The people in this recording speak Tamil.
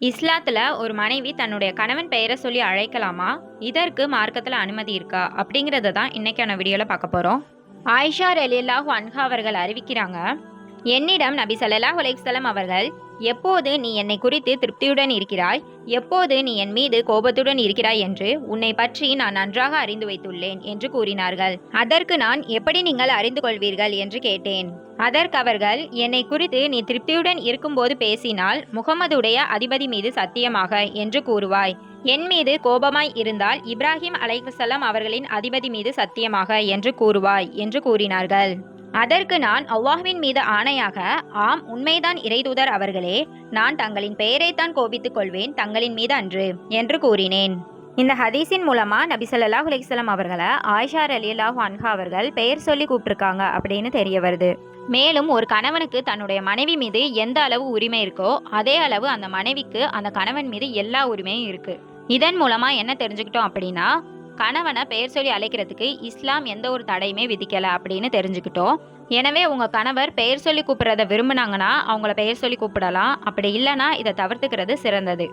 இஸ்லாத்தில் ஒரு மனைவி தன்னுடைய கணவன் பெயரை சொல்லி அழைக்கலாமா? இதற்கு மார்க்கத்தில் அனுமதி இருக்கா? அப்படிங்கிறத தான் இன்றைக்கான வீடியோவில் பார்க்க போகிறோம் ஆயிஷா ரலியல்லாஹு அன்ஹா அவர்கள் அறிவிக்கிறாங்க என்னிடம் நபி ஸல்லல்லாஹு அலைஹி அவர்கள் எப்போது நீ என்னை குறித்து திருப்தியுடன் இருக்கிறாய்? எப்போது நீ என் மீது கோபத்துடன் இருக்கிறாய் என்று உன்னை பற்றி நான் நன்றாக அறிந்து வைத்துள்ளேன் என்று கூறினார்கள். அதற்கு நான் எப்படி நீங்கள் அறிந்து கொள்வீர்கள்? என்று கேட்டேன். அதற்கு அவர்கள் என்னை குறித்து நீ திருப்தியுடன் இருக்கும்போது பேசினால் முகமதுடைய அதிபதி மீது சத்தியமாக என்று கூறுவாய். என் மீது கோபமாய் இருந்தால் இப்ராஹிம் அலைவசல்லம் அவர்களின் அதிபதி மீது சத்தியமாக என்று கூறுவாய் என்று கூறினார்கள். அதற்கு நான் அவ்வாஹ்வின் மீது ஆணையாக ஆம் உண்மைதான் இறைதூதர் அவர்களே நான் தங்களின் பெயரைத்தான் கோபித்துக் கொள்வேன் தங்களின் மீது அன்று என்று கூறினேன். இந்த ஹதீஸின் மூலமா நபி ஸல்லல்லாஹு அவர்களை ஆயிஷார் அவர்களை ஆயிஷா அன்ஹா அவர்கள் பெயர் சொல்லி கூப்பிட்ருக்காங்க அப்படின்னு தெரிய வருது. மேலும் ஒரு கணவனுக்கு தன்னுடைய மனைவி மீது எந்த அளவு உரிமை இருக்கோ அதே அளவு அந்த மனைவிக்கு அந்த கணவன் மீது எல்லா உரிமையும் இருக்கு. இதன் மூலமா என்ன தெரிஞ்சுக்கிட்டோம் அப்படின்னா கணவனை பெயர் சொல்லி அழைக்கிறதுக்கு இஸ்லாம் எந்த ஒரு தடையுமே விதிக்கல அப்படின்னு தெரிஞ்சுக்கிட்டோம். எனவே உங்க கணவர் பெயர் சொல்லி கூப்பிடுறத விரும்புனாங்கன்னா அவங்கள பெயர் சொல்லி கூப்பிடலாம். அப்படி இல்லைன்னா இதை தவிர்த்துக்கிறது சிறந்தது.